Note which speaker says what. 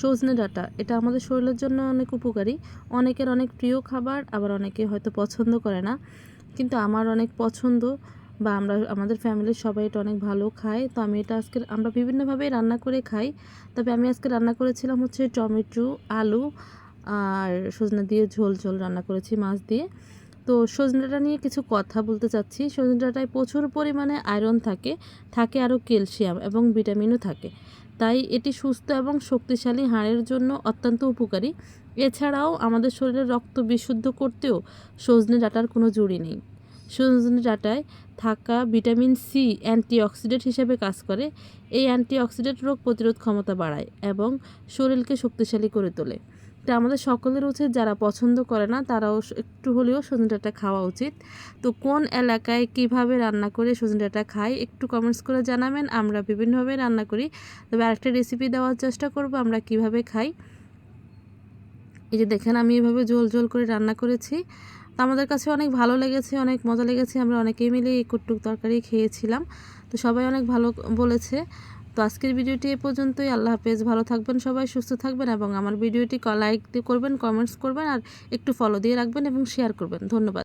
Speaker 1: সজনে ডাঁটা, এটা আমাদের শরীরের জন্য অনেক উপকারী। অনেকের অনেক প্রিয় খাবার, আবার অনেকে হয়তো পছন্দ করে না। কিন্তু আমার অনেক পছন্দ বা আমরা, আমাদের ফ্যামিলির সবাই এটা অনেক ভালো খায়। তো আমি এটা আজকে, আমরা বিভিন্নভাবে রান্না করে খাই। তবে আমি আজকে রান্না করেছিলাম হচ্ছে টমেটো, আলু আর সজনে দিয়ে ঝোল ঝোল রান্না করেছি মাছ দিয়ে। তো সজনেটা নিয়ে কিছু কথা বলতে চাচ্ছি। সজনেটায় প্রচুর পরিমাণে আয়রন থাকে থাকে আরও ক্যালসিয়াম এবং ভিটামিনও থাকে। তাই এটি সুস্থ এবং শক্তিশালী হাড়ের জন্য অত্যন্ত উপকারী। এছাড়াও আমাদের শরীরের রক্ত বিশুদ্ধ করতেও সজনে ডাঁটার কোনো জুড়ি নেই। সজনে ডাঁটায় থাকা ভিটামিন সি অ্যান্টিঅক্সিডেন্ট হিসেবে কাজ করে। এই অ্যান্টিঅক্সিডেন্ট রোগ প্রতিরোধ ক্ষমতা বাড়ায় এবং শরীরকে শক্তিশালী করে তোলে। তো আমাদের সকলের উচিত যারা পছন্দ করে না, তারাও একটু হলেও সজনে ডাঁটা খাওয়া উচিত। তো কোন এলাকায় কীভাবে রান্না করে সজনে ডাঁটা খাই একটু কমেন্টস করে জানাবেন, আমরা বিভিন্নভাবে রান্না করি। তবে আরেকটা রেসিপি দেওয়ার চেষ্টা করব, আমরা কীভাবে খাই। এই যে দেখেন, আমি এভাবে ঝোল ঝোল করে রান্না করেছি। তো আমাদের কাছে অনেক ভালো লেগেছে, অনেক মজা লেগেছে, আমরা অনেকেই মিলে এই কুটুক তরকারি খেয়েছিলাম। তো সবাই অনেক ভালো বলেছে। তো আজকের ভিডিওটি এ পর্যন্তই। আল্লাহ হাফেজ। ভালো থাকবেন সবাই, সুস্থ থাকবেন এবং আমার ভিডিওটি লাইক দিয়ে করবেন কমেন্টস করবেন, আর একটু ফলো দিয়ে রাখবেন এবং শেয়ার করবেন। ধন্যবাদ।